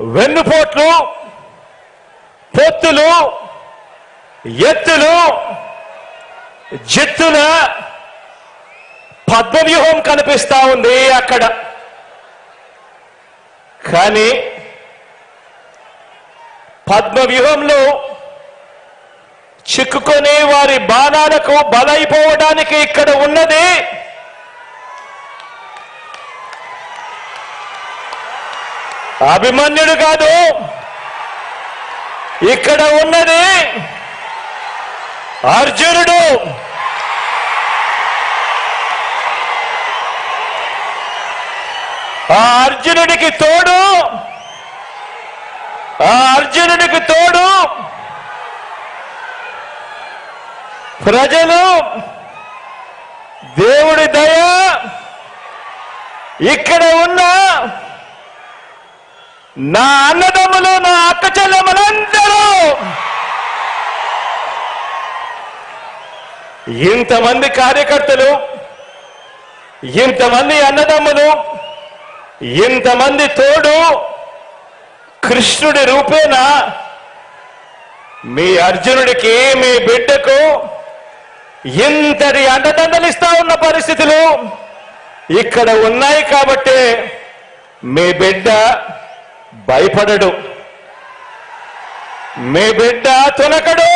వెన్నుపోట్లు పొత్తులు ఎత్తులు జిత్తుల పద్మవ్యూహం కనిపిస్తా ఉంది అక్కడ. కానీ పద్మవ్యూహంలో చిక్కుకొని వారి బాణాలకు బలైపోవడానికి ఇక్కడ ఉన్నది అభిమన్యుడు కాదు. ఇక్కడ ఉన్నది అర్జునుడు. ఆ అర్జునుడికి తోడు. ఆ అర్జునుడికి తోడు. ప్రజలు. దేవుడి దయ. ఇక్కడ ఉన్న నా అన్నదమ్ములు నా అక్క చెల్లెమ్మలందరూ! ఇంతమంది కార్యకర్తలు ఇంతమంది అన్నదమ్ములు ఇంతమంది తోడు కృష్ణుడి రూపేణ మీ అర్జునుడికి మీ బిడ్డకు ఇంతటి అండదండలిస్తా ఉన్న పరిస్థితులు ఇక్కడ ఉన్నాయి కాబట్టి మీ బిడ్డ భయపడడు. మీ బిడ్డ తునకడు.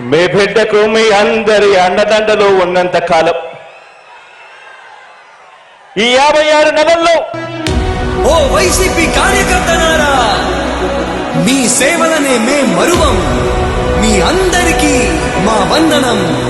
మీ బిడ్డకు మీ అందరి అండదండలు ఉన్నంత కాలం. ఈ యాభై ఆరు నెలల్లో ఓ వైసీపీ కార్యకర్తనారా మీ సేవలనే మే మరువం. మీ అందరికీ మా వందనం.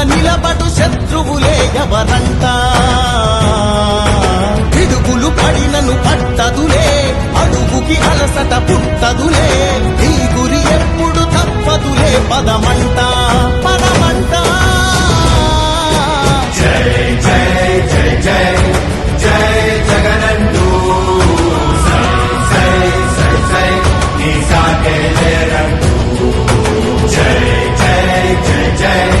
నీ గురి ఎప్పుడు తప్పదులే పదమంట పదమంట. ఎంతమంది